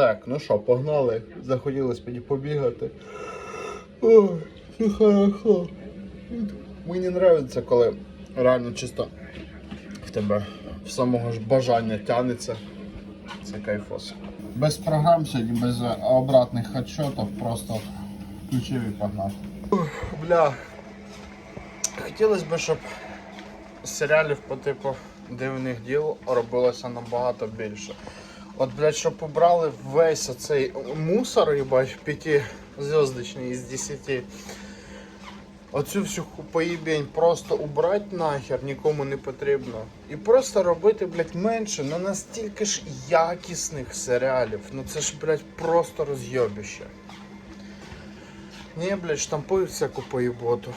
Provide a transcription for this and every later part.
Так, ну що, погнали. Захотілося побігати. Ой, ну хорошо. Мені подобається, коли реально чисто в тебе в самого ж бажання тянеться. Це кайфос. Без програм сьогодні, без обратних отчетів, просто включив і погнав. Бля. Хотілося б, щоб серіалів по типу дивних діл робилося набагато більше. От, блядь, щоб побрали весь оцей мусор, їбать, п'ятизв'язочний із 10. Оцю всю поїбень просто убрати нахер нікому не потрібно. І просто робити, блядь, менше, ну настільки ж якісних серіалів. Ну це ж, блядь, просто розйобіще. Ні, блядь, штампують всяку поїботу.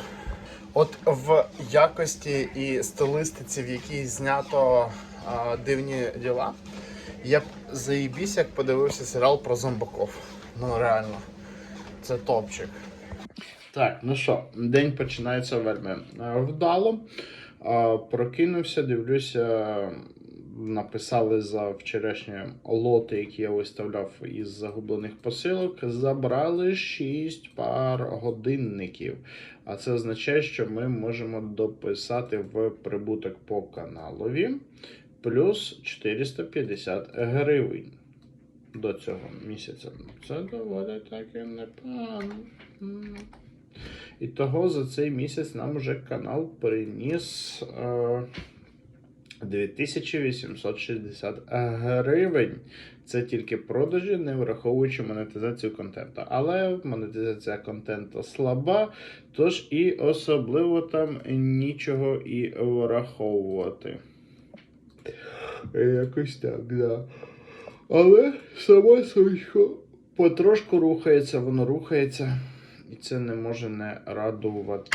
От в якості і стилистиці, в якій знято а, дивні діла, я б заїбісь, як подивився серіал про зомбаков. Ну реально, це топчик. Так, ну що, день починається вельми е, вдало. Е, Прокинувся, дивлюся, написали за вчорашні лоти, які я виставляв із загублених посилок. Забрали 6 пар годинників. А це означає, що ми можемо дописати в прибуток по каналові плюс 450 гривень до цього місяця. Це доволі таки непогано. І того за цей місяць нам вже канал приніс е, 2860 гривень. Це тільки продажі, не враховуючи монетизацію контенту. Але монетизація контенту слаба, тож і особливо там нічого і враховувати. Якось так, да. Але само свічко потрошку рухається, воно рухається. І це не може не радувати.